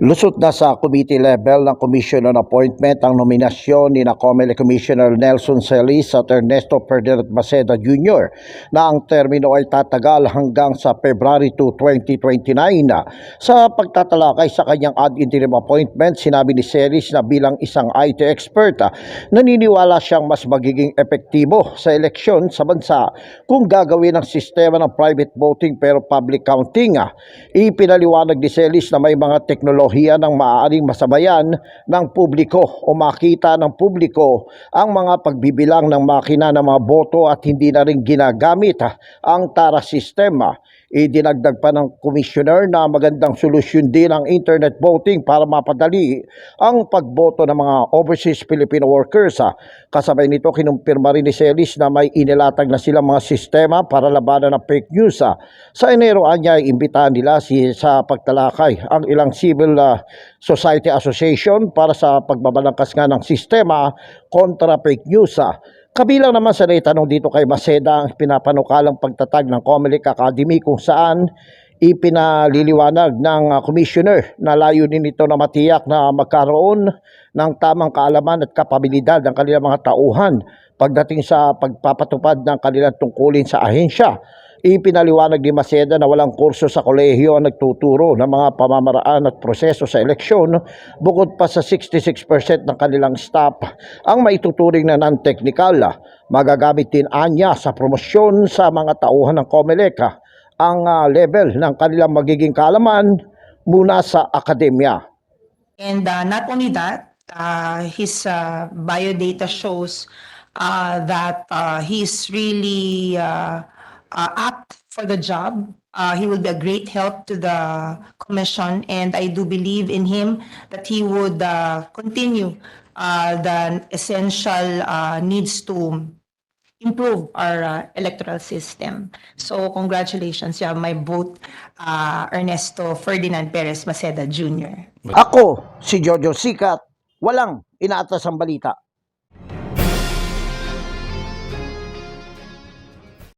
Lusot na sa committee level ng Commission on Appointment ang nominasyon ni na COMELEC Commissioner Nelson Celis at Ernesto Ferdinand Maceda Jr. na ang termino ay tatagal hanggang sa February 2, 2029. Sa pagtatalakay sa kanyang ad interim appointment, sinabi ni Celis na bilang isang IT expert, naniniwala siyang mas magiging epektibo sa eleksyon sa bansa kung gagawin ang sistema ng private voting pero public counting. Ipinaliwanag ni Celis na may mga teknolohiya ng maaaring masabayan ng publiko o makita ng publiko ang mga pagbibilang ng makina ng mga boto at hindi na rin ginagamit ang TARA sistema. Idinagdag pa ng commissioner na magandang solusyon din ang internet voting para mapadali ang pagboto ng mga overseas Filipino workers. ah. Kasabay nito, kinumpirma rin ni Celis na may inilatag na silang mga sistema para labanan ng fake news. ah. Sa Enero anya ay imbitahan nila si, sa pagtalakay ang ilang civil ah, society association para sa pagbabalangkas nga ng sistema kontra fake news. Ah. Kabilang naman sa naitanong dito kay Maceda ang pinapanukalang pagtatag ng Comelec Academy kung saan ipinaliliwanag ng uh, commissioner na layunin nito na matiyak na magkaroon ng tamang kaalaman at kapabilidad ng kanilang mga tauhan pagdating sa pagpapatupad ng kanilang tungkulin sa ahensya. Ipinaliwanag ni Maceda na walang kurso sa kolehiyo ang nagtuturo ng mga pamamaraan at proseso sa eleksyon bukod pa sa 66% ng kanilang staff ang maituturing na non-technical. Magagamit din anya sa promosyon sa mga tauhan ng COMELEC ang ah, level ng kanilang magiging kaalaman muna sa akademya. And uh, not only that, uh, his uh, biodata shows uh, that uh, he's really uh, uh, apt for the job. Uh, he will be a great help to the commission, and I do believe in him that he would uh, continue uh, the essential uh, needs to improve our uh, electoral system. So congratulations, you have my vote, uh, Ernesto Ferdinand Perez Maceda Jr. Ako, si Jojo Sikat, walang inaatas ang balita.